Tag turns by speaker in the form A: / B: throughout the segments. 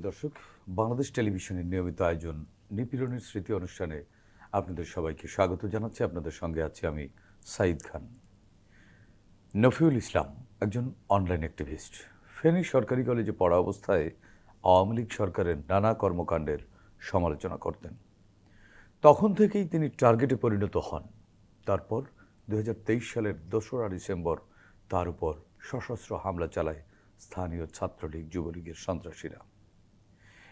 A: সুপ্রিয় দর্শক, বাংলাদেশ টেলিভিশনের নিয়মিত আয়োজন নিপীড়নের স্মৃতি অনুষ্ঠানে আপনাদের সবাইকে স্বাগত জানাচ্ছি। আপনাদের সঙ্গে আছি আমি সাইদ খান। নফিউল ইসলাম একজন অনলাইন অ্যাক্টিভিস্ট। ফেনী সরকারি কলেজে পড়া অবস্থায় আওয়ামী লীগ সরকারের নানা কর্মকাণ্ডের সমালোচনা করতেন। তখন থেকেই তিনি টার্গেটে পরিণত হন। তারপর দুই হাজার তেইশ সালের দোসরা ডিসেম্বর তার উপর সশস্ত্র হামলা চালায় স্থানীয় ছাত্রলীগ যুবলীগের সন্ত্রাসীরা।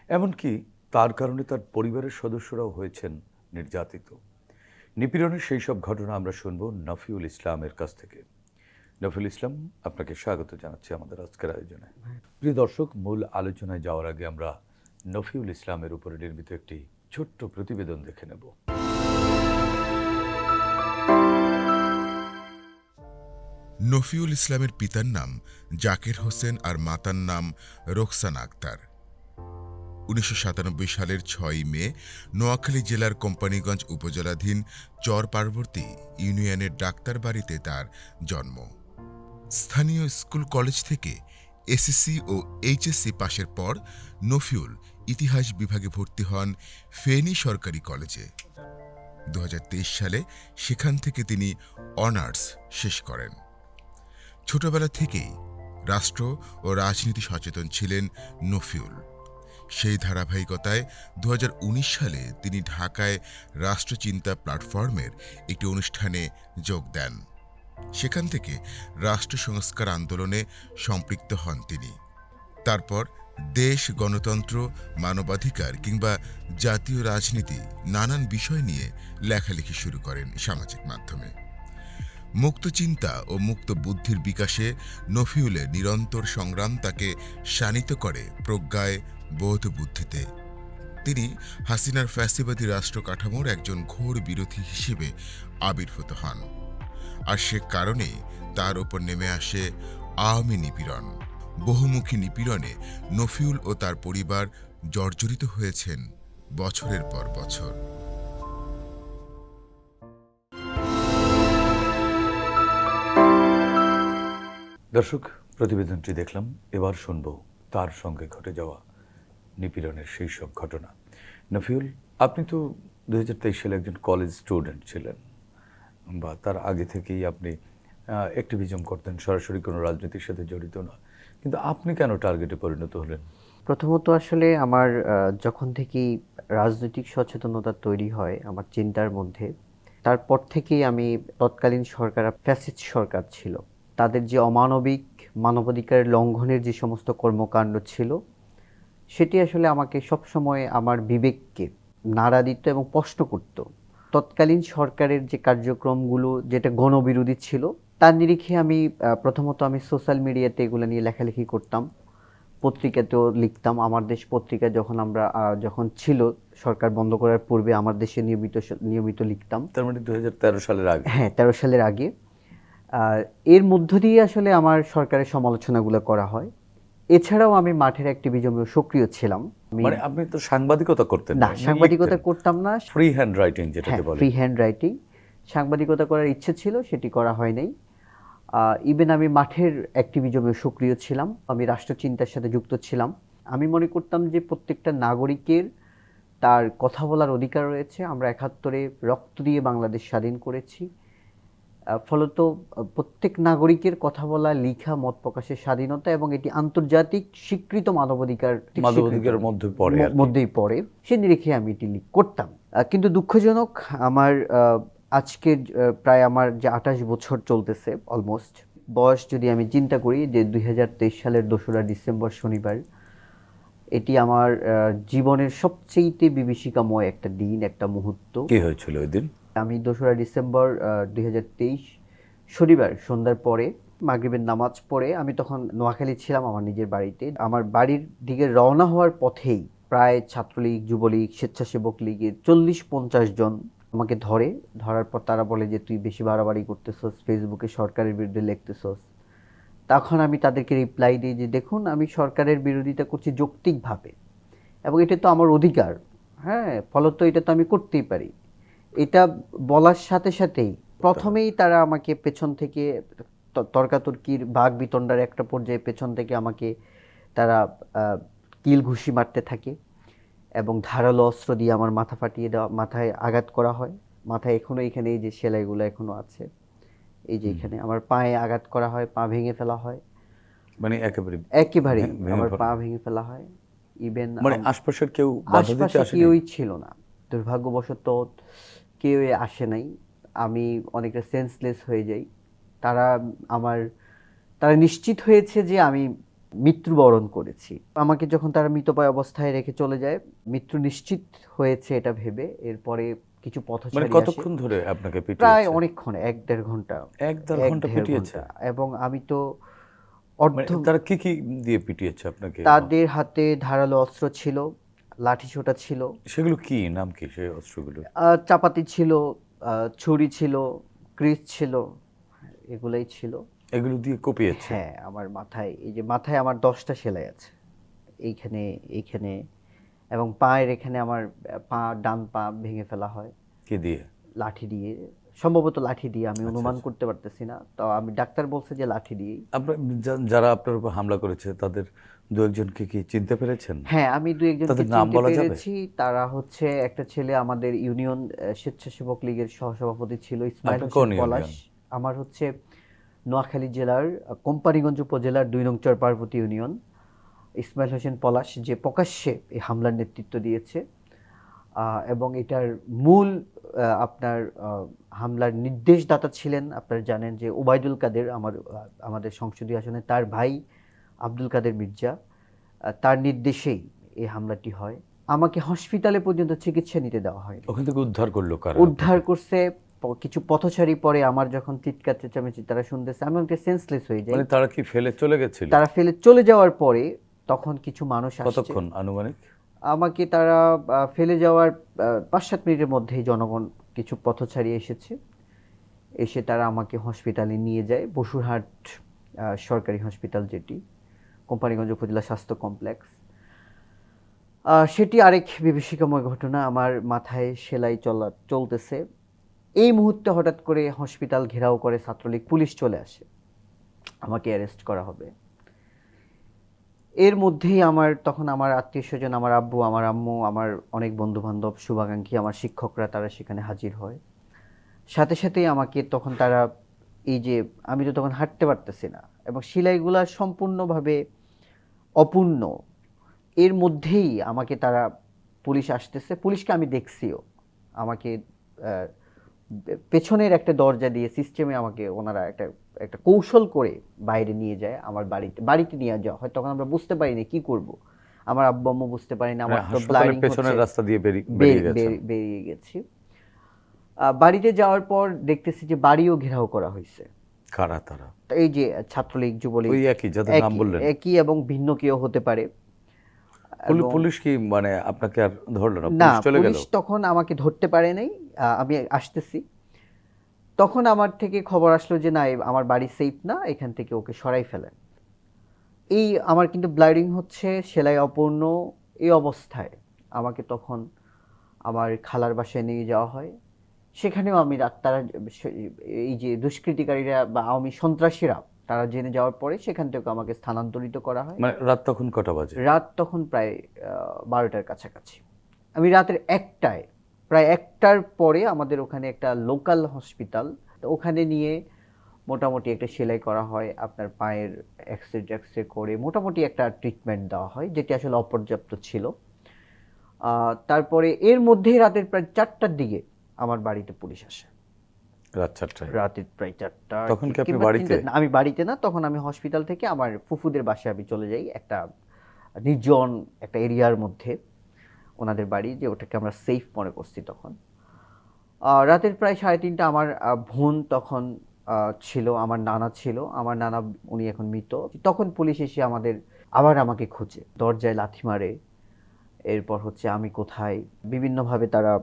A: এমনকি তার কারণে তার পরিবারের সদস্যরাও হয়েছেন নির্যাতিত। নিপীড়নের সেই সব ঘটনা আমরা শুনব নফিউল ইসলামের কাছ থেকে। নফিউল ইসলাম, আপনাকে স্বাগত জানাচ্ছি আমাদের আজকের আয়োজনে। প্রিয় দর্শক, মূল আলোচনায় যাওয়ার আগে আমরা নফিউল ইসলামের উপরে নির্মিত একটি ছোট্ট প্রতিবেদন দেখে নেব।
B: নফিউল ইসলামের পিতার নাম জাকির হোসেন আর মাতার নাম রোকসান আক্তার। উনিশশো সাতানব্বই সালের ছয়ই মে, নোয়াখালী জেলার কোম্পানিগঞ্জ উপজেলাধীন চর পার্বতী ইউনিয়নের ডাক্তার বাড়িতে তার জন্ম। স্থানীয় স্কুল কলেজ থেকে এসএসসি ও এইচএসসি পাশের পর নফিউল ইতিহাস বিভাগে ভর্তি হন ফেনী সরকারি কলেজে। দু হাজার তেইশ সালে সেখান থেকে তিনি অনার্স শেষ করেন। ছোটবেলা থেকেই রাষ্ট্র ও রাজনীতি সচেতন ছিলেন নফিউল। সেই ধারাবাহিকতায় দু হাজার উনিশ সালে তিনি ঢাকায় রাষ্ট্রচিন্তা প্ল্যাটফর্মের একটি অনুষ্ঠানে যোগ দেন। সেখান থেকে রাষ্ট্র সংস্কার আন্দোলনে সম্পৃক্ত হন তিনি। তারপর দেশ, গণতন্ত্র, মানবাধিকার কিংবা জাতীয় রাজনীতি নানান বিষয় নিয়ে লেখালেখি শুরু করেন সামাজিক মাধ্যমে। মুক্ত চিন্তা ও মুক্ত বুদ্ধির বিকাশে নফিউলের নিরন্তর সংগ্রাম তাকে শানিত করে প্রজ্ঞায় বোধ বুদ্ধিতে। তিনি হাসিনার ফ্যাসিবাদী রাষ্ট্র কাঠামোর একজন ঘোর বিরোধী হিসেবে আবির্ভূত হন। আর সে কারণেই তার ওপর নেমে আসে আওয়ামী নিপীড়ন। বহুমুখী নিপীড়নে নফিউল ও তার পরিবার জর্জরিত হয়েছেন বছরের পর বছর।
A: দর্শক, প্রতিবেদনটি দেখলাম, এবার শুনব তার সঙ্গে ঘটে যাওয়া নিপীড়নের সেই সব ঘটনা। নফিউল, আপনি তো দু হাজার তেইশ সালে একজন কলেজ স্টুডেন্ট ছিলেন বা তার আগে থেকেই আপনি অ্যাক্টিভিজম করতেন, সরাসরি কোনো রাজনীতির সাথে জড়িত না। কিন্তু আপনি কেন টার্গেটে পরিণত হলেন?
C: প্রথমত আসলে আমার যখন থেকেই রাজনৈতিক সচেতনতা তৈরি হয় আমার চিন্তার মধ্যে, তারপর থেকেই আমি তৎকালীন সরকার ফ্যাসিস্ট সরকার ছিল। তাদের যে অমানবিক, মানবাধিকার লঙ্ঘনের যে সমস্ত কর্মকাণ্ড ছিল সেটি আসলে আমাকে সবসময় আমার বিবেককে নাড়া দিত এবং প্রশ্ন করত। তৎকালীন সরকারের যে কার্যক্রমগুলো যেটা গণবিরোধী ছিল তার নিরিখে আমি প্রথমত আমি সোশ্যাল মিডিয়াতে এগুলো নিয়ে লেখালেখি করতাম। পত্রিকাতেও লিখতাম। আমার দেশ পত্রিকা যখন আমরা যখন ছিল সরকার বন্ধ করার পূর্বে আমার দেশে নিয়মিত নিয়মিত লিখতাম।
A: তার মানে দু হাজার তেরো সালের আগে?
C: হ্যাঁ তেরো সালের আগে। এর মধ্য দিয়ে আসলে আমার সরকারের সমালোচনাগুলো করা হয়। এছাড়াও আমি মাঠের অ্যাক্টিভিজমেও সক্রিয় ছিলাম।
A: মানে আপনি তো সাংবাদিকতা করতেন
C: না সাংবাদিকতা করতাম না।
A: ফ্রি হ্যান্ড রাইটিং যেটাকে বলে।
C: ফ্রি হ্যান্ড রাইটিং সাংবাদিকতা করার ইচ্ছে ছিল সেটি করা হয় নাই। ইভেন আমি মাঠের অ্যাক্টিভিজমে সক্রিয় ছিলাম। আমি রাষ্ট্রচিন্তার সাথে যুক্ত ছিলাম। আমি মনে করতাম যে প্রত্যেকটা নাগরিকের তার কথা বলার অধিকার রয়েছে। আমরা একাত্তরে রক্ত দিয়ে বাংলাদেশ স্বাধীন করেছি। ফলত প্রত্যেক নাগরিকের কথা বলা লেখা মত প্রকাশের স্বাধীনতা এবং এটি আন্তর্জাতিক স্বীকৃত মানবাধিকার
A: মানবাধিকারের মধ্যে পড়ে।
C: মধ্যেই পড়ে। সে নিরিখে আমি এটি করতাম। কিন্তু দুঃখজনক আমার আহ, আজকের প্রায় আমার যে আঠাশ বছর চলতেছে অলমোস্ট বয়স যদি আমি চিন্তা করি যে দুই হাজার তেইশ সালের দোসরা ডিসেম্বর শনিবার এটি আমার জীবনের সবচেয়ে বিভীষিকাময় একটা দিন একটা মুহূর্ত।
A: কি হয়েছিল ওই দিন?
C: আমি দোসরা ডিসেম্বর দুই হাজার তেইশ শনিবার সন্ধ্যার পরে, মাগরিবের নামাজ পড়ে আমি তখন নোয়াখালী ছিলাম আমার নিজের বাড়িতে। আমার বাড়ির দিকে রওনা হওয়ার পথেই প্রায় ছাত্রলীগ, যুবলীগ, স্বেচ্ছাসেবক লীগের চল্লিশ পঞ্চাশ জন আমাকে ধরে। ধরার পর তারা বলে যে, তুই বেশি বাড়াবাড়ি করতেছস, ফেসবুকে সরকারের বিরুদ্ধে লিখতেছস। তখন আমি তাদেরকে রিপ্লাই দিই যে, দেখুন, আমি সরকারের বিরোধিতা করছি যৌক্তিকভাবে এবং এটা তো আমার অধিকার। হ্যাঁ ফলত এটা তো আমি করতেই পারি। এটা বলার সাথে সাথেই প্রথমেই তারা আমাকে পেছন থেকে তর্কাতর্কির বাঘ বিতণ্ডার একটা পর্যায়ে পেছন থেকে আমাকে তারা কিল ঘুষি মারতে থাকে এবং ধারালো অস্ত্র দিয়ে আমার মাথা ফাটিয়ে দেওয়া মাথায় আঘাত করা হয়। মাথায় এখনও এখানে এই যে সেলাইগুলো এখনও আছে। এই যে এখানে আমার পায়ে আঘাত করা হয় পা ভেঙে ফেলা হয়।
A: মানে একেবারে ভেঙে
C: আমার পা ভেঙে ফেলা হয়। ইভেন
A: মানে আশপাশের কেউ
C: আশপাশে কেউই ছিল না। দুর্ভাগ্যবশত কেউই আসে নাই। আমি অনেকটা সেন্সলেস হয়ে যাই। তারা আমার তারা নিশ্চিত হয়েছে যে আমি মৃত্যুবরণ করেছি। আমাকে যখন তারা মৃতপ্রায় অবস্থায় রেখে চলে যায় মৃত্যু নিশ্চিত হয়েছে এটা ভেবে। এরপরে কিছু
A: মানে
C: পথচারী
A: কতক্ষণ ধরে আপনাকে
C: প্রায় অনেকক্ষণ এক দেড় ঘণ্টা।
A: এক দেড়
C: ঘণ্টা
A: পিটিয়েছে?
C: এবং আমি তো
A: মানে
C: অর্ধ
A: তারা কি কি দিয়ে পিটিয়েছে আপনাকে?
C: তাদের হাতে ধারালো অস্ত্র ছিল। লাঠি ছোটা ছিল।
A: সেগুলো কি? নাম কি সেই অস্ত্রগুলো?
C: চাপাতি ছিল ছুরি ছিল ক্রিস ছিল এগুলোই ছিল।
A: এগুলো দিয়ে কপিয়েছে?
C: হ্যাঁ আমার মাথায় এই যে মাথায় আমার দশটা সেলাই আছে। এইখানে এইখানে এবং পায়ের এখানে আমার পা ডান পা ভেঙে ফেলা হয়।
A: কি দিয়ে?
C: লাঠি দিয়ে। সম্ভবত লাঠি দিয়ে আমি
A: আচ্ছা,
C: অনুমান
A: আচ্ছা।
C: করতে পারতেছি না। তো আমি ডাক্তার বলছে যে লাঠি
A: আপনার যারা আপনার উপর হামলা করেছে তাদের দু একজনকে কি চিনতে পেরেছেন?
C: হ্যাঁ আমি দু একজনকে চিনতে? পেরেছি। তারা হচ্ছে একটা ছেলে আমাদের ইউনিয়ন স্বেচ্ছাসেবক লীগের সহসভাপতি ছিল ইসমাইল পলাশ। আমার হচ্ছে নোয়াখালী জেলার কোম্পানিগঞ্জ উপজেলার দুই নং চর পার্বতী ইউনিয়ন। ইসমাইল হোসেন পলাশ যে প্রকাশ্যে এই হামলার নেতৃত্ব দিয়েছে আহ, এবং এটার মূল আপনার হামলার নির্দেশদাতা ছিলেন। আপনারা জানেন যে ওবায়দুল কাদের আমার আমাদের সংসদীয় আসনে তার ভাই আব্দুল কাদের মির্জা তার নির্দেশেই এই হামলাটি হয়। আমাকে হসপিটালে পর্যন্ত চিকিৎসা নিতে দেওয়া হয়
A: ওখান থেকে উদ্ধার করল
C: উদ্ধার করছে কিছু পথচারী পরে আমার যখন চিৎকার চেঁচামেচি তারা শুনতেছে আমি অনেকটা সেন্সলেস হয়ে যাই।
A: মানে তারা কি ফেলে চলে গেছিল?
C: তারা ফেলে চলে যাওয়ার পরে তখন কিছু মানুষ
A: কতক্ষণ আনুমানিক?
C: আমাকে তারা ফেলে যাওয়ার পাঁচ সাত মিনিটের মধ্যেই জনগণ কিছু পথচারী এসেছে। এসে তারা আমাকে হসপিটালে নিয়ে যায় বসুরহাট সরকারি হসপিটাল যেটি। কোম্পানিগঞ্জ উপজেলা স্বাস্থ্য কমপ্লেক্স। সেটি আরেক বিভীষিকাময় ঘটনা। আমার মাথায় সেলাই চলা, চলতেছে। এই মুহূর্তে হঠাৎ করে হসপিটাল ঘেরাও করে ছাত্রলীগ পুলিশ চলে আসে। আমাকে অ্যারেস্ট করা হবে। এর মধ্যেই আমার, তখন আমার আত্মীয় স্বজন, আমার আব্বু, আমার আম্মু, আমার অনেক বন্ধু বান্ধব শুভাকাঙ্ক্ষী, আমার শিক্ষকরা, তারা সেখানে হাজির হয়। সাথে সাথেই আমাকে তখন তারা, এই যে, আমি তো তখন হাঁটতে পারতেছি না। এবং সেলাইগুলা সম্পূর্ণভাবে অপূর্ণ। এর মধ্যেই আমাকে তারা পুলিশ আসতেছে পুলিশকে আমি দেখছিও। আমাকে পেছনের একটা দরজা দিয়ে সিস্টেমে আমাকে ওনারা একটা একটা কৌশল করে বাইরে নিয়ে যায় আমার বাড়িতে বাড়িতে নিয়ে যাওয়া হয়। তখন আমরা বুঝতে পারিনি কি করব। আমার আব্বু আম্মু বুঝতে পারিনি আমার
A: মানে
C: তো
A: হাসপাতালের
C: ব্লাডিং
A: পেছনের রাস্তা দিয়ে বেরিয়ে
C: গেছি। বাড়িতে যাওয়ার পর দেখতেছি যে বাড়িও ঘেরাও করা হয়েছে
A: কারা তারা?
C: এই যে ছাত্রলীগ যুবলীগ
A: ওই একই যাদের নাম বললেন।
C: একই এবং ভিন্ন কেউ হতে পারে।
A: পুলিশ কি মানে আপনাকে আর ধরলো না?
C: না
A: পুলিশ চলে গেল?
C: পুলিশ তখন আমাকে ধরতে পারে নাই। আমি আসতেছি। তখন আমার থেকে খবর আসলো যে না আমার বাড়ি সেফ না এখান থেকে ওকে সরাই ফেলেন। এই আমার কিন্তু ব্লাডিং হচ্ছে সেলাই অপূর্ণ এই অবস্থায় আমাকে তখন আমার খালার বাসায় নিয়ে যাওয়া হয়। সেখানেও আমি রাত তারা এই যে দুষ্কৃতিকারীরা বা আওয়ামী সন্ত্রাসীরা তারা জেনে যাওয়ার পরে সেখান থেকে আমাকে স্থানান্তরিত করা হয়।
A: মানে রাত তখন কটা বাজে?
C: রাত তখন প্রায় বারোটার কাছাকাছি। আমি রাতের একটায় প্রায় একটার পরে আমাদের ওখানে একটা লোকাল হসপিটাল তো ওখানে নিয়ে মোটামুটি একটা সেলাই করা হয় আপনার পায়ের এক্সরে টেক্সরে করে মোটামুটি একটা ট্রিটমেন্ট দেওয়া হয় যেটি আসলে অপর্যাপ্ত ছিল। আহ, তারপরে এর মধ্যেই রাতের প্রায় চারটার দিকে আমার বাড়িতে পুলিশ আসে।
A: রাত চারটায়?
C: প্রায় চারটা।
A: তখন কি আপনি বাড়িতে?
C: আমি বাড়িতে না তখন আমি হসপিটাল থেকে আমার ফুফুদের বাসায় আমি চলে যাই একটা নির্জন একটা এরিয়ার মধ্যে ওনাদের বাড়ি যে ওটাকে আমরা সেফ মনে করছি তখন। রাতের প্রায় সাড়ে তিনটা আমার বোন তখন ছিল আমার নানা ছিল আমার নানা উনি এখন মৃত। তখন পুলিশ এসে আমাদের আবার আমাকে খোঁজে দরজায় লাথি মারে। এরপর হচ্ছে আমি কোথায়? বিভিন্নভাবে তারা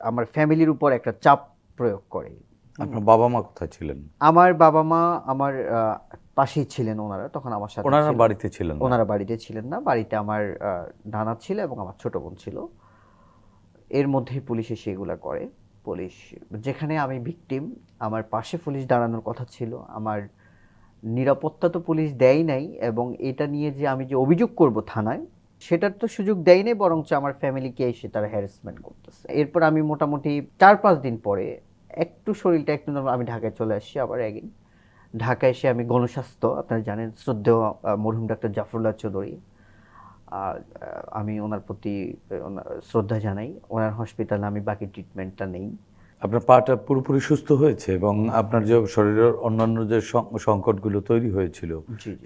C: আমার ফ্যামিলির উপর একটা চাপ প্রয়োগ করে।
A: আপনার বাবা মা কোথায় ছিলেন?
C: আমার বাবা মা আমার পাশেই ছিলেন ওনারা তখন আমার সাথে
A: ওনারা। বাড়িতে ছিলেন
C: ওনারা বাড়িতে ছিলেন না। বাড়িতে আমার নানা ছিল এবং আমার ছোট বোন ছিল। এর মধ্যেই পুলিশ এসে এগুলা করে। পুলিশ যেখানে আমি ভিকটিম আমার পাশে পুলিশ দাঁড়ানোর কথা ছিল। আমার নিরাপত্তা তো পুলিশ দেয় নাই এবং এটা নিয়ে যে আমি যে অভিযোগ করব থানায় সেটার তো সুযোগ দেয়নি বরঞ্চ আমার ফ্যামিলিকে এসে তারা হ্যারাসমেন্ট করতেছে। এরপর আমি মোটামুটি চার পাঁচ দিন পরে একটু শরীরটা একটু আমি ঢাকায় চলে আসছি আবার একদিন ঢাকায় এসে আমি গণস্বাস্থ্য আপনারা জানেন শ্রদ্ধেয় মরহুম ডাক্তার জাফরুল্লাহ চৌধুরী আমি ওনার প্রতি শ্রদ্ধা জানাই। ওনার হসপিটালে আমি বাকি ট্রিটমেন্টটা নেই।
A: আপনার পাটা পুরোপুরি সুস্থ হয়েছে এবং আপনার যে শরীরের অন্যান্য যে সংকটগুলো তৈরি হয়েছিল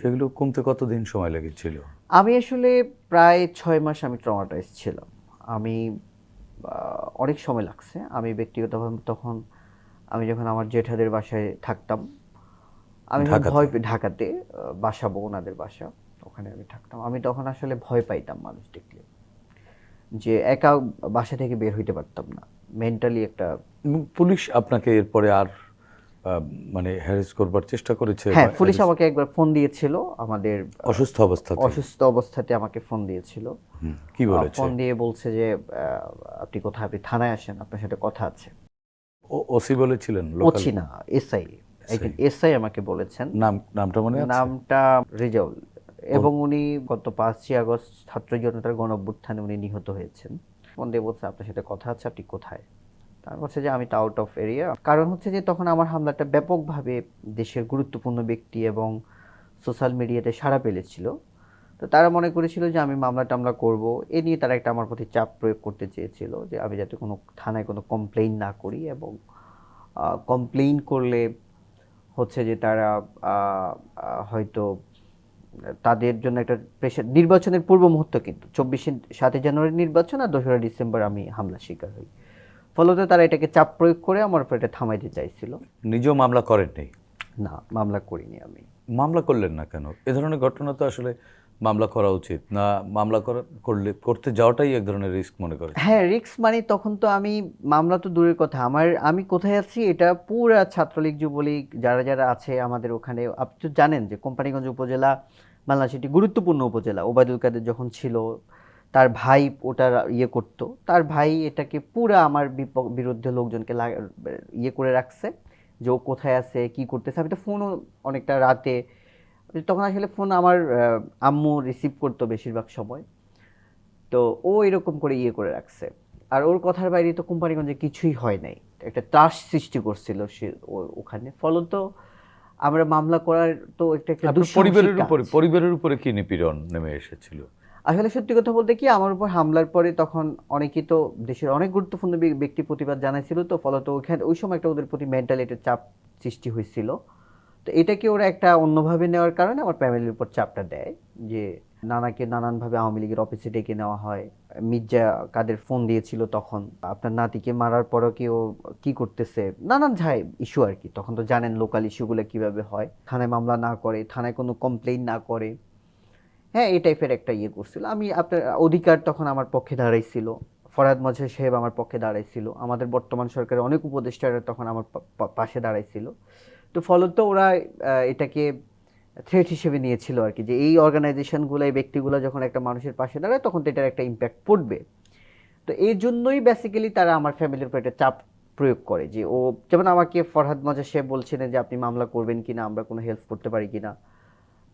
A: সেগুলো কমতে কতদিন সময় লেগেছিল?
C: আমি আসলে প্রায় ছয় মাস আমি ট্রমাটাইজ ছিলাম। আমি অনেক সময় লাগছে। আমি ব্যক্তিগতভাবে তখন আমি যখন আমার জেঠাদের বাসায় থাকতাম আমি ভয় ঢাকাতে বাসাবো ওনাদের বাসা ওখানে আমি থাকতাম। আমি তখন আসলে ভয় পাইতাম মানুষ দেখলে যে একা বাসা থেকে বের হইতে পারতাম না। মেন্টালি একটা
A: পুলিশ আপনাকে এরপরে আর মানে হ্যারেস করবার চেষ্টা করেছে
C: হ্যাঁ পুলিশ আমাকে একবার ফোন দিয়েছিল আমাদের
A: অসুস্থ অবস্থাতে।
C: অসুস্থ অবস্থাতে আমাকে ফোন দিয়েছিল।
A: কি বলেছে?
C: ফোন দিয়ে বলছে যে আপনি কোথায় আপনি থানায় আসেন আপনার সাথে কথা আছে।
A: ওসি বলেছিলেন local?
C: ওছি না এসআই। একজন এসআই আমাকে বলেছেন।
A: নাম নামটা মনে আছে?
C: নামটা রেজাউল। এবং উনি গত পাঁচই আগস্ট ছাত্র জনতার গণ উনি নিহত হয়েছেন। ফোন দিয়ে বলছে আপনার সাথে কথা আছে আপনি কোথায়? তার হচ্ছে যে আমি তো আউট অফ এরিয়া কারণ হচ্ছে যে তখন আমার হামলাটা ব্যাপকভাবে দেশের গুরুত্বপূর্ণ ব্যক্তি এবং সোশ্যাল মিডিয়াতে সাড়া পেলেছিল। তো তারা মনে করেছিল যে আমি মামলা টামলা করব। এ নিয়ে তারা একটা আমার প্রতি চাপ প্রয়োগ করতে চেয়েছিল যে আমি যাতে কোনো থানায় কোনো কমপ্লেইন না করি এবং কমপ্লেইন করলে হচ্ছে যে তারা হয়তো তাদের জন্য একটা প্রেশার নির্বাচনের পূর্ব মুহূর্ত কিন্তু, চব্বিশে সাতই জানুয়ারি নির্বাচন আর দোসরা ডিসেম্বর আমি হামলার শিকার হই। ফলত তারা এটাকে চাপ প্রয়োগ করে আমার উপর এটা থামাইতে চাইছিল।
A: নিজেও মামলা করেননি
C: না মামলা করিনি আমি।
A: মামলা করলেন না কেন? এ ধরনের ঘটনা তো আসলে মামলা করা উচিত না মামলা করা করলে করতে যাওয়াটাই এক ধরনের রিস্ক মনে করে
C: হ্যাঁ রিস্ক মানে তখন তো আমি মামলা তো দূরের কথা। আমার আমি কোথায় আছি এটা পুরা ছাত্রলীগ যুবলীগ যারা যারা আছে আমাদের ওখানে আপনি তো জানেন যে কোম্পানিগঞ্জ উপজেলা বাংলাদেশ একটি গুরুত্বপূর্ণ উপজেলা ওবায়দুল কাদের যখন ছিল তার ভাই ওটার ইয়ে করত। তার ভাই এটাকে পুরা আমার বিরুদ্ধে লোকজনকে ইয়ে করে রাখছে যে ও কোথায় আছে কি করতেছে। আমি তো ফোনও অনেকটা রাতে তখন আসলে ফোন আমার আম্মু রিসিভ করতো বেশিরভাগ সময়। তো ও এরকম করে ইয়ে করে রাখছে। আর ওর কথার বাইরে তো কোম্পানিগঞ্জে কিছুই হয় নাই। একটা ত্রাস সৃষ্টি করছিল সে ওখানে। ফলত আমরা মামলা করার তো একটা একটা
A: পরিবারের উপরে পরিবারের উপরে কি নিপীড়ন নেমে এসেছিল?
C: আসলে সত্যি কথা বলতে কি, আমার উপর হামলার পরে তখন অনেকেই তো দেশের অনেক গুরুত্বপূর্ণ ব্যক্তি প্রতিবাদ জানাইছিল তো, ফলত ওইখানে ওই সময় একটা ওদের প্রতি মেন্টালি একটা চাপ সৃষ্টি হয়েছিল তো এটাকে ওরা একটা অন্যভাবে নেওয়ার কারণে আমার ফ্যামিলির উপর চাপটা দেয় যে, নানাকে নানানভাবে আওয়ামী লীগের অফিসে ডেকে নেওয়া হয়। মির্জা কাদের ফোন দিয়েছিল তখন, আপনার নাতিকে মারার পরও কি ও কি করতেছে? নানান ঝাই ইস্যু আর কি। তখন তো জানেন লোকাল ইস্যুগুলো কীভাবে হয়। থানায় মামলা না করে, থানায় কোনো কমপ্লেইন না করে। হ্যাঁ এই টাইপের একটা ইয়ে করছিল। আমি আপনার, অধিকার তখন আমার পক্ষে দাঁড়াইছিল। ফরাদ মজা সাহেব আমার পক্ষে দাঁড়াইছিল। আমাদের বর্তমান সরকারের অনেক উপদেষ্টারা তখন আমার পাশে দাঁড়াইছিল। তো ফলত ওরা এটাকে থ্রেট হিসেবে নিয়েছিল আর কি, যে এই অর্গানাইজেশনগুলো এই ব্যক্তিগুলো যখন একটা মানুষের পাশে দাঁড়ায়, তখন তো এটার একটা ইম্প্যাক্ট পড়বে। তো এই জন্যই বেসিক্যালি তারা আমার ফ্যামিলির উপর একটা চাপ প্রয়োগ করে, যে ও, যেমন আমাকে ফরহাদ মজা সাহেব বলছিলেন যে আপনি মামলা করবেন কিনা, আমরা কোনো হেল্প করতে পারি কিনা।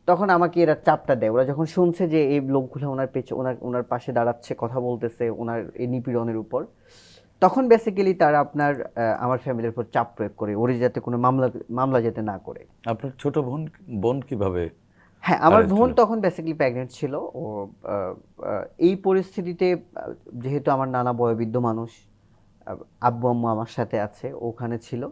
C: তখন আমাকে এরা চাপটা দেয়। ওরা যখন শুনছে যে এই লোকগুলো ওনার পেছনে ওনার ওনার পাশে দাঁড়াচ্ছে কথা বলতেছে ওনার এই নিপীড়নের উপর তখন বেসিক্যালি তারা আপনার আমার ফ্যামিলির উপর চাপ প্রয়োগ করে ওরে যাতে কোনো মামলা মামলা যাতে না করে।
A: আপনার ছোট বোন বোন কীভাবে
C: হ্যাঁ আমার বোন তখন বেসিক্যালি প্রেগনেন্ট ছিল। ও এই পরিস্থিতিতে যেহেতু আমার নানা বয়োবৃদ্ধ মানুষ আব্বু আম্মু আমার সাথে আছে ওখানে ছিল।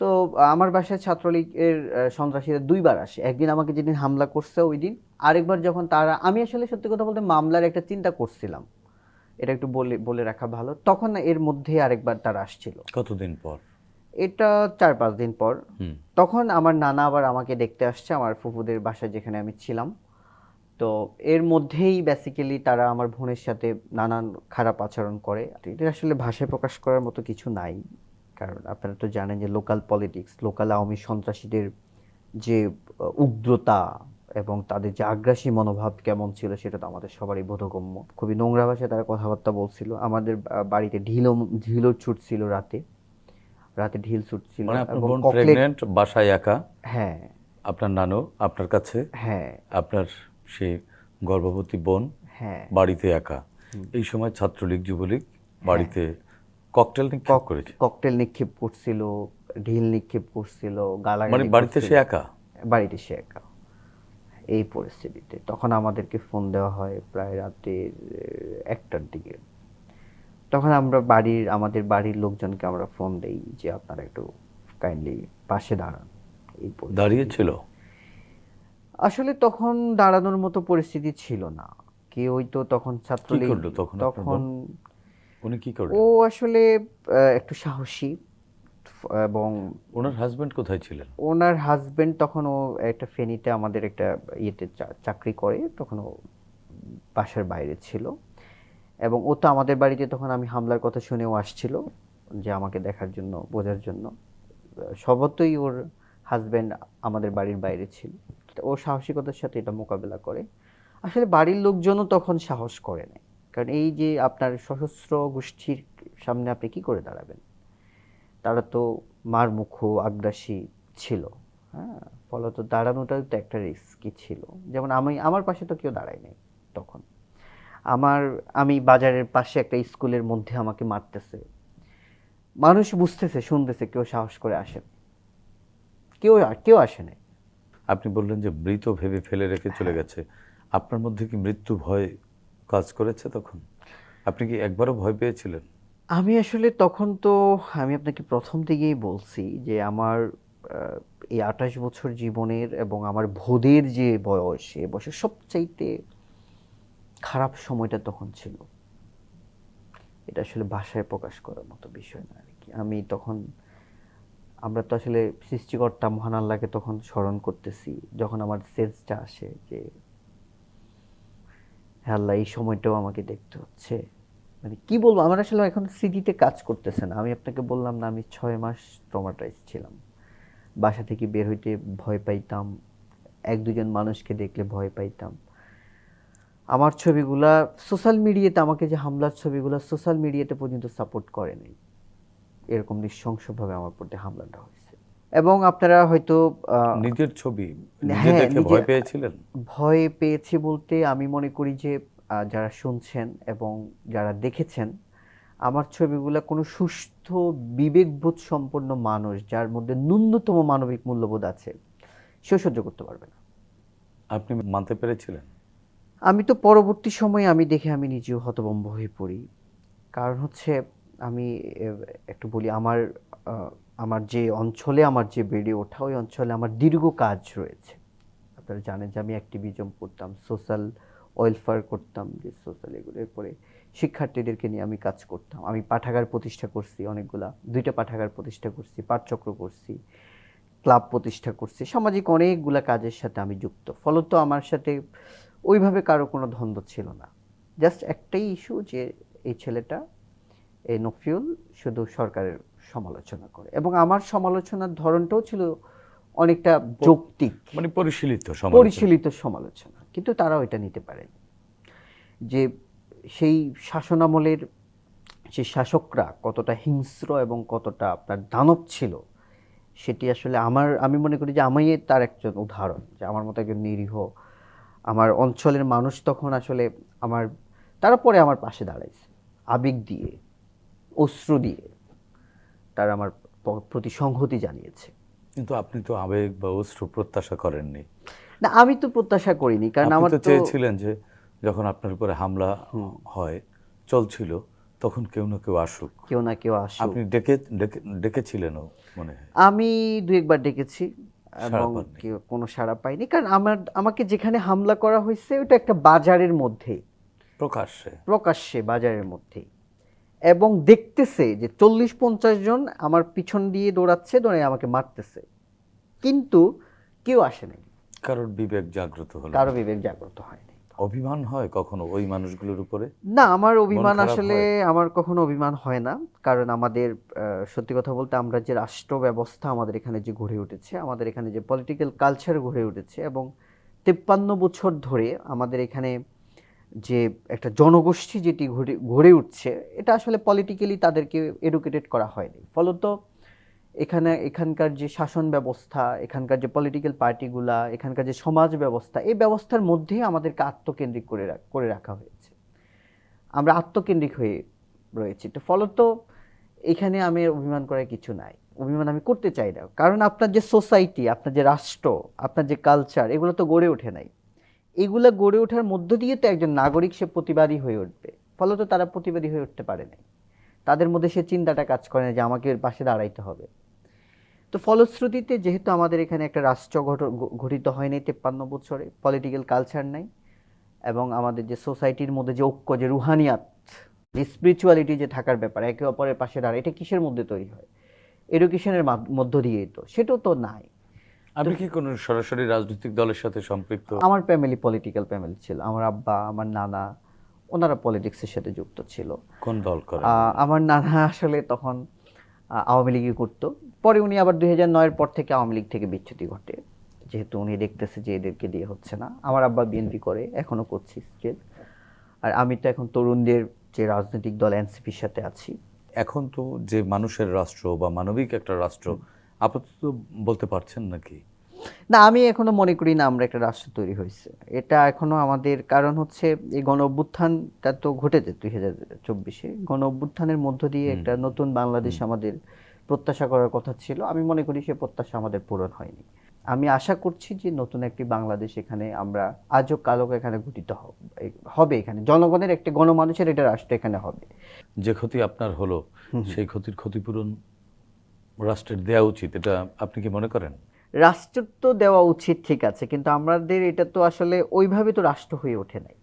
C: তো আমার বাসায় ছাত্রলীগের সন্ত্রাসীরা দুইবার আসে। একদিন আমাকে যেদিন হামলা করছে ওই দিন আরেকবার যখন তারা আমি আসলে সত্যি কথা বলতে মামলার একটা চিন্তা করছিলাম। এটা একটু বলে বলে রাখা ভালো। তখন এর মধ্যে আরেকবার তারা আসছিল।
A: কতদিন পর?
C: এটা চার পাঁচ দিন পর। তখন আমার নানা আবার আমাকে দেখতে আসছে আমার ফুফুদের বাসায় যেখানে আমি ছিলাম। তো এর মধ্যেই বেসিক্যালি তারা আমার বোনের সাথে নানান খারাপ আচরণ করে। এটা আসলে ভাষায় প্রকাশ করার মতো কিছু নাই। কারণ আপনারা তো জানেন যে লোকাল পলিটিক্স লোকাল আওয়ামী সন্ত্রাসীদের যে উগ্রতা এবং তাদের যে আগ্রাসী মনোভাব কেমন ছিল সেটা তো আমাদের সবারই বোধগম্য। খুবই নোংরা ভাষায় তারা কথাবার্তা বলছিল। আমাদের বাড়িতে ঢিলও ঢিলও ছুটছিল রাতে। রাতে ঢিল ছুটছিল
A: মানে বাসায় একা?
C: হ্যাঁ।
A: আপনার নানু আপনার কাছে?
C: হ্যাঁ।
A: আপনার সে গর্ভবতী বোন?
C: হ্যাঁ।
A: বাড়িতে একা? এই সময় ছাত্রলীগ যুবলীগ বাড়িতে ককটেল নিক্ষেপ করেছে?
C: ককটেল নিক্ষেপ করছিল ঢিল নিক্ষেপ করছিল
A: মানে বাড়িতে সে একা?
C: বাড়িতে সে একা। এই পরিস্থিতিতে। তখন আমাদেরকে ফোন দেওয়া হয় প্রায় রাতের একটার দিকে। তখন আমরা বাড়ির আমাদের বাড়ির লোকজনকে আমরা ফোন দেই যে আপনারা একটু কাইন্ডলি পাশে দাঁড়ান। এই
A: দাঁড়িয়েছিল?
C: আসলে তখন দাঁড়ানোর মতো পরিস্থিতি ছিল না। কেউই তো তখন ছাত্রলীগ
A: তখন উনি কি করলেন
C: ও আসলে একটু সাহসী এবং
A: ওনার হাজবেন্ড কোথায় ছিলেন?
C: ওনার হাজবেন্ড তখন ও একটা ফেনীতে আমাদের একটা ইয়েতে চাকরি করে তখন ও বাসার বাইরে ছিল। এবং ও তো আমাদের বাড়িতে তখন আমি হামলার কথা শুনেও আসছিল যে আমাকে দেখার জন্য বোঝার জন্য। সবতই ওর হাজবেন্ড আমাদের বাড়ির বাইরে ছিল। ও সাহসিকতার সাথে এটা মোকাবেলা করে। আসলে বাড়ির লোকজনও তখন সাহস করে না কারণ এই যে আপনার সশস্ত্র গোষ্ঠীর সামনে আপনি কি করে দাঁড়াবেন? তারা তো মার মুখ আগ্রাসী ছিল হ্যাঁ? ফলত দাঁড়ানোটাও তো একটা রিস্কই ছিল। যেমন আমি আমার পাশে তো কেউ দাঁড়ায় নাই তখন। আমার আমি বাজারের পাশে একটা স্কুলের মধ্যে আমাকে মারতেছে। মানুষ বুঝতেছে শুনতেছে কেউ সাহস করে আসে না। কেউ কেউ আসে নাই।
A: আপনি বললেন যে মৃত ভেবে ফেলে রেখে চলে গেছে। আপনার মধ্যে কি মৃত্যু ভয় কাজ করেছে তখন? আপনি কি একবারও ভয় পেয়েছিলেন?
C: আমি আসলে তখন তো, আমি আপনাকে প্রথম থেকেই বলছি যে আমার এই আঠাশ বছর জীবনের এবং আমার ভোদের যে বয়স, এ বয়সের সবচাইতে খারাপ সময়টা তখন ছিল। এটা আসলে ভাষায় প্রকাশ করার মতো বিষয় না আর কি। আমি তখন, আমরা তো আসলে সৃষ্টিকর্তা মহান আল্লাহকে তখন স্মরণ করতেছি, যখন আমার সেন্সটা আসে যে হ্যাঁ আল্লাহ এই সময়টাও আমাকে দেখতে হচ্ছে। মানে কি বলব, আমার আসলে এখন স্মৃতিতে কাজ করতেছে না। আমি আপনাকে বললাম না, আমি ছয় মাস ট্রমাটাইজ ছিলাম। বাসা থেকে বের হইতে ভয় পাইতাম, এক দুজন মানুষকে দেখলে ভয় পাইতাম। আমার ছবিগুলা সোশ্যাল মিডিয়াতে আমাকে যে হামলার ছবিগুলো সোশ্যাল মিডিয়াতে পর্যন্ত সাপোর্ট করে নাই। এরকম নৃশংসভাবে আমার প্রতি হামলাটা হয়েছে। এবং আপনারা হয়তো
A: নিজের ছবি নিজে
C: হ্যাঁ,
A: দেখে ভয় পেয়েছিলেন?
C: ভয় পেয়েছি বলতে আমি মনে করি যে যারা শুনছেন এবং যারা দেখেছেন আমার ছবিগুলো কোনো সুস্থ বিবেকবোধ সম্পন্ন মানুষ যার মধ্যে ন্যূনতম মানবিক মূল্যবোধ আছে সে সহ্য করতে পারবে না।
A: আপনি মানতে পেরেছিলেন?
C: আমি তো পরবর্তী সময়ে আমি দেখে আমি নিজেও হতভম্ব হয়ে পড়ি। কারণ হচ্ছে আমি একটু বলি আমার আমার যে অঞ্চলে আমার যে বেড়ে ওঠা, ওই অঞ্চলে আমার দীর্ঘ কাজ রয়েছে। আপনারা জানেন যে আমি অ্যাক্টিভিজম করতাম সোশ্যাল ওয়েলফেয়ার করতাম, যে সোশ্যাল এগুলোর পরে শিক্ষার্থীদেরকে নিয়ে আমি কাজ করতাম। আমি পাঠাগার প্রতিষ্ঠা করছি, অনেকগুলা, দুইটা পাঠাগার প্রতিষ্ঠা করছি, পাঠচক্র করছি, ক্লাব প্রতিষ্ঠা করছি, সামাজিক অনেকগুলা কাজের সাথে আমি যুক্ত। ফলত আমার সাথে ওইভাবে কারও কোনো দ্বন্দ্ব ছিল না। জাস্ট একটাই ইস্যু যে এই ছেলেটা, এই নফিউল, শুধু সরকারের সমালোচনা করে। এবং আমার সমালোচনার ধরনটাও ছিল অনেকটা যৌক্তিক।
A: মানে পরিশীলিত
C: পরিশীলিত সমালোচনা। কিন্তু তারাও এটা নিতে পারেনি। যে সেই শাসনামলের যে শাসকরা কতটা হিংস্র এবং কতটা আপনার দানব ছিল সেটি আসলে আমার আমি মনে করি যে আমি তার একজন উদাহরণ যে আমার মতো একজন নিরীহ আমার অঞ্চলের মানুষ তখন আসলে আমার তারা পরে আমার পাশে দাঁড়াইছে। আবেগ দিয়ে অশ্রু দিয়ে। তারা আমার প্রতি সংহতি জানিয়েছে।
A: কিন্তু আপনি তো আবেগ বা অশ্রু প্রত্যাশা করেননি।
C: না আমি তো প্রত্যাশা করিনি কারণ আমার
A: তো চেয়েছিলেন যে যখন আপনার উপরে হামলা হয় চলছিল তখন কেউ না কেউ আসুক।
C: কেউ না কেউ আসুক।
A: আপনি ডেকে ডেকে ডেকেছিলেনও মনে হয়?
C: আমি দু একবার ডেকেছি এবং কোনো সাড়া পাইনি কারণ আমার আমাকে যেখানে হামলা করা হয়েছে ওটা একটা বাজারের মধ্যেই।
A: প্রকাশ্যে?
C: প্রকাশ্যে বাজারের মধ্যেই। এবং দেখতেছে যে চল্লিশ পঞ্চাশ জন আমার পিছন দিয়ে দৌড়াচ্ছে দৌড়ে আমাকে মারতেছে। কিন্তু কেউ আসে নাই।
A: কারোর বিবেক জাগ্রত হলো
C: কারও বিবেক জাগ্রত হয়নি
A: অভিমান হয় কখনো ওই মানুষগুলোর উপরে?
C: না আমার অভিমান আসলে আমার কখনো অভিমান হয় না। কারণ আমাদের সত্যি কথা বলতে আমরা যে রাষ্ট্র ব্যবস্থা আমাদের এখানে যে গড়ে উঠেছে আমাদের এখানে যে পলিটিক্যাল কালচার গড়ে উঠেছে এবং তেপ্পান্ন বছর ধরে আমাদের এখানে যে একটা জনগোষ্ঠী যেটি গড়ে গড়ে উঠছে, এটা আসলে পলিটিক্যালি তাদেরকে এডুকেটেড করা হয়নি। ফলত এখানে, এখানকার যে শাসন ব্যবস্থা, এখানকার যে পলিটিক্যাল পার্টিগুলা এখানকার যে সমাজ ব্যবস্থা, এই ব্যবস্থার মধ্যেই আমাদেরকে আত্মকেন্দ্রিক করে করে রাখা হয়েছে। আমরা আত্মকেন্দ্রিক হয়ে রয়েছি। তো ফলত এখানে আমি অভিমান করার কিছু নাই। অভিমান আমি করতে চাই না। কারণ আপনার যে সোসাইটি আপনার যে রাষ্ট্র, আপনার যে কালচার এগুলো তো গড়ে ওঠে নাই। এগুলো গড়ে ওঠার মধ্য দিয়ে তো একজন নাগরিক সে প্রতিবাদী হয়ে উঠবে। ফলত তারা প্রতিবাদী হয়ে উঠতে পারে নাই। তাদের মধ্যে সে চিন্তাটা কাজ করে না যে আমাকে এর পাশে দাঁড়াইতে হবে। তো ফলশ্রুতিতে যেহেতু আমাদের এখানে একটা রাষ্ট্র গঠিত হয়নি তেপ্পান্ন বছরে পলিটিক্যাল কালচার নাই এবং আমাদের যে সোসাইটির মধ্যে যে ঐক্য, যে রুহানিয়াত, যে স্পিরিচুয়ালিটি যে থাকার ব্যাপার, একে অপরের পাশে দাঁড়ায়, এটা কিসের মধ্যে তৈরি হয়? এডুকেশনের মধ্য দিয়েই তো। সেটাও তো নাই।
A: আপনি কি কোনো সরাসরি রাজনৈতিক দলের সাথে সম্পৃক্ত?
C: আমার ফ্যামিলি পলিটিক্যাল ফ্যামিলি ছিল। আমার আব্বা আমার নানা ওনারা পলিটিক্সের সাথে যুক্ত ছিল।
A: কোন দল করে
C: আমার নানা আসলে তখন আওয়ামী লীগই করতো। পরে উনি আবার দুই হাজার নয়ের পর থেকে আওয়ামী লীগ থেকে বিচ্যুতি ঘটে। যেহেতু উনি দেখতেছে যে এদেরকে দিয়ে হচ্ছে না। আমার আব্বা বিএনপি করে এখনও করছি স্টিল আর আমি তো এখন তরুণদের যে রাজনৈতিক দল এনসিপির সাথে আছি।
A: এখন তো যে মানুষের রাষ্ট্র বা মানবিক একটা রাষ্ট্র আপাতত বলতে পারছেন নাকি?
C: না আমি এখনও মনে করি না আমরা একটা রাষ্ট্র তৈরি হয়েছে। এটা এখনও আমাদের কারণ হচ্ছে এই গণ অভ্যুত্থানটা তো ঘটেছে দুই হাজার চব্বিশে। গণ অভ্যুত্থানের মধ্য দিয়ে একটা নতুন বাংলাদেশ আমাদের প্রত্যাশা করার কথা ছিল। আমি মনে করি সে প্রত্যাশা আমাদের পূরণ হয়নি। আমি আশা করছি যে নতুন একটি বাংলাদেশ এখানে আমরা আজও কালকে এখানে গঠিত হবে। এখানে। জনগণের একটি গণমানুষের এটা রাষ্ট্র এখানে হবে।
A: যে ক্ষতি আপনার হলো সেই ক্ষতির ক্ষতিপূরণ রাষ্ট্রের দেওয়া উচিত এটা আপনি কি মনে করেন?
C: রাষ্ট্র তো দেওয়া উচিত ঠিক আছে কিন্তু আমাদের এটা তো আসলে ওইভাবে তো রাষ্ট্র হয়ে ওঠে নাই।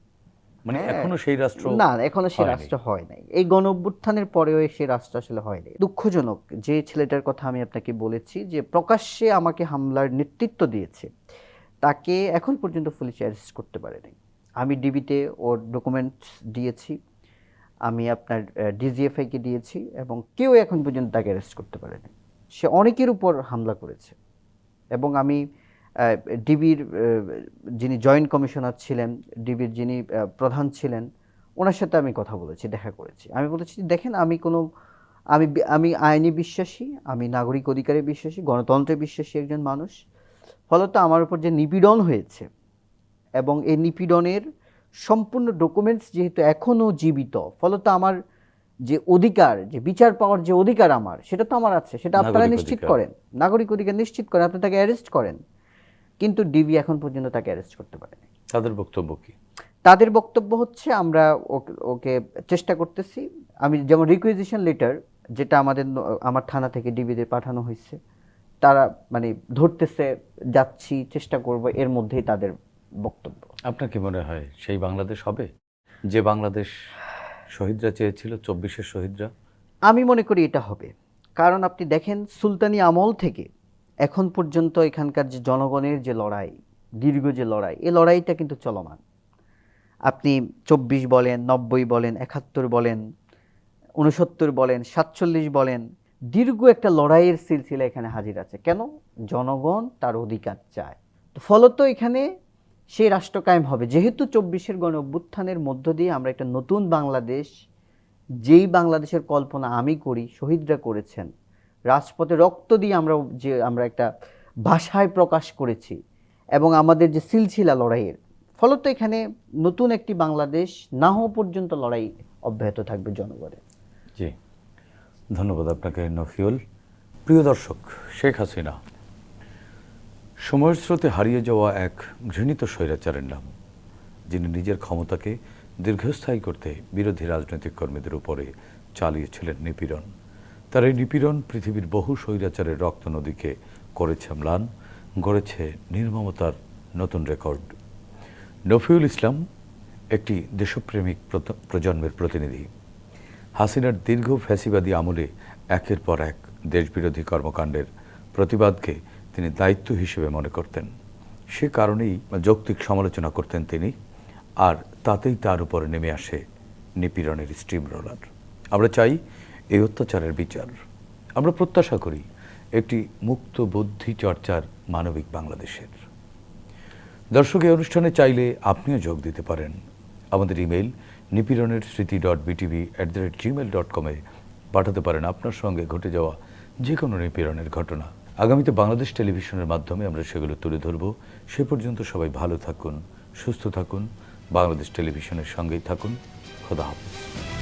A: মানে
C: হ্যাঁ।
A: এখনও সেই রাষ্ট্র
C: না এখনও সে
A: হয়নি।
C: রাষ্ট্র হয় নাই। এই গণ অভ্যুত্থানের পরেও সে রাষ্ট্র আসলে হয় নাই। দুঃখজনক যে ছেলেটার কথা আমি আপনাকে বলেছি যে প্রকাশ্যে আমাকে হামলার নেতৃত্ব দিয়েছে তাকে এখন পর্যন্ত পুলিশ অ্যারেস্ট করতে পারে নাই। আমি ডিবিতে ওর ডকুমেন্টস দিয়েছি আমি আপনার ডিজিএফআইকে দিয়েছি এবং কেউ এখন পর্যন্ত তাকে অ্যারেস্ট করতে পারে নাই। সে অনেকের উপর হামলা করেছে। এবং আমি ডিবির যিনি জয়েন্ট কমিশনার ছিলেন, ডিবির যিনি প্রধান ছিলেন, ওনার সাথে আমি কথা বলেছি, দেখা করেছি। আমি বলেছি দেখেন, আমি কোনো, আমি আমি আইনি বিশ্বাসী, আমি নাগরিক অধিকারে বিশ্বাসী, গণতন্ত্রে বিশ্বাসী একজন মানুষ। ফলত আমার উপর যে নিপীড়ন হয়েছে এবং এই নিপীড়নের সম্পূর্ণ ডকুমেন্টস যেহেতু এখনও জীবিত, ফলত আমার যে অধিকার যে বিচার পাওয়ার যে অধিকার আমার সেটা তো আমার আছে সেটা আপনারা নিশ্চিত করেন। নাগরিক অধিকার নিশ্চিত করেন আপনি তাকে অ্যারেস্ট করেন। কিন্তু ডিবি এখন পর্যন্ত তাকে অ্যারেস্ট করতে পারেনি।
A: তাদের বক্তব্য কি?
C: তাদের বক্তব্য হচ্ছে আমরা ওকে চেষ্টা করতেছি। আমি যেমন রিকুইজিশন লেটার যেটা আমাদের আমার থানা থেকে ডিবিতে পাঠানো হয়েছে তারা মানে ধরতেছে যাচ্ছি চেষ্টা করব এর মধ্যেই তাদের বক্তব্য।
A: আপনার কি মনে হয় সেই বাংলাদেশ হবে? যে বাংলাদেশ শহীদরা চেয়েছিল, চব্বিশের শহীদরা।
C: আমি মনে করি এটা হবে। কারণ আপনি দেখেন, সুলতানি আমল থেকে এখন পর্যন্ত এখানকার যে জনগণের যে লড়াই, দীর্ঘ যে লড়াই এই লড়াইটা কিন্তু চলমান। আপনি চব্বিশ বলেন, নব্বই বলেন, একাত্তর বলেন উনসত্তর বলেন, সাতচল্লিশ বলেন, দীর্ঘ একটা লড়াইয়ের সিলসিলা এখানে হাজির আছে। কেন? জনগণ তার অধিকার চায়। তো ফলত এখানে সেই রাষ্ট্র কায়েম হবে। যেহেতু চব্বিশের গণ অভ্যুত্থানের মধ্য দিয়ে আমরা একটা নতুন বাংলাদেশ, যেই বাংলাদেশের কল্পনা আমি করি, শহীদরা করেছেন, রাজপথে রক্ত দিয়ে আমরা যে আমরা একটা ভাষায় প্রকাশ করেছি এবং আমাদের যে সিলসিলা লড়াইয়ের, ফলত এখানে নতুন একটি বাংলাদেশ না হওয়া পর্যন্ত লড়াই অব্যাহত থাকবে জনগণের।
A: জি। ধন্যবাদ আপনাকে, নফিউল। প্রিয় দর্শক, শেখ হাসিনা সময়ের স্রোতে হারিয়ে যাওয়া এক ঘৃণিত স্বৈরাচারের নাম, যিনি নিজের ক্ষমতাকে দীর্ঘস্থায়ী করতে বিরোধী রাজনৈতিক কর্মীদের উপরে চালিয়েছিলেন নিপীড়ন। তার এই নিপীড়ন পৃথিবীর বহু স্বৈরাচারের রক্ত নদীকে করেছে ম্লান, গড়েছে নির্মমতার নতুন রেকর্ড। নফিউল ইসলাম একটি দেশপ্রেমিক প্রজন্মের প্রতিনিধি। হাসিনার দীর্ঘ ফ্যাসিবাদী আমলে একের পর এক দেশবিরোধী কর্মকাণ্ডের প্রতিবাদকে তিনি দায়িত্ব হিসেবে মনে করতেন। সে কারণেই যৌক্তিক সমালোচনা করতেন তিনি, আর তাতেই তার উপরে নেমে আসে নিপীড়নের স্টিম রোলার। আমরা চাই এই অত্যাচারের বিচার। আমরা প্রত্যাশা করি একটি মুক্ত বুদ্ধি চর্চার মানবিক বাংলাদেশের। দর্শক, এই অনুষ্ঠানে চাইলে আপনিও যোগ দিতে পারেন। আমাদের ইমেল নিপীড়নের স্মৃতি dot BTV at the rate Gmail dot কমে পাঠাতে পারেন। আপনার সঙ্গে ঘটে যাওয়া যে কোনো নিপীড়নের ঘটনা। আগামীতে বাংলাদেশ টেলিভিশনের মাধ্যমে আমরা সেগুলো তুলে ধরব। সে পর্যন্ত সবাই ভালো থাকুন, সুস্থ থাকুন, বাংলাদেশ টেলিভিশনের সঙ্গেই থাকুন। খোদা হাফেজ।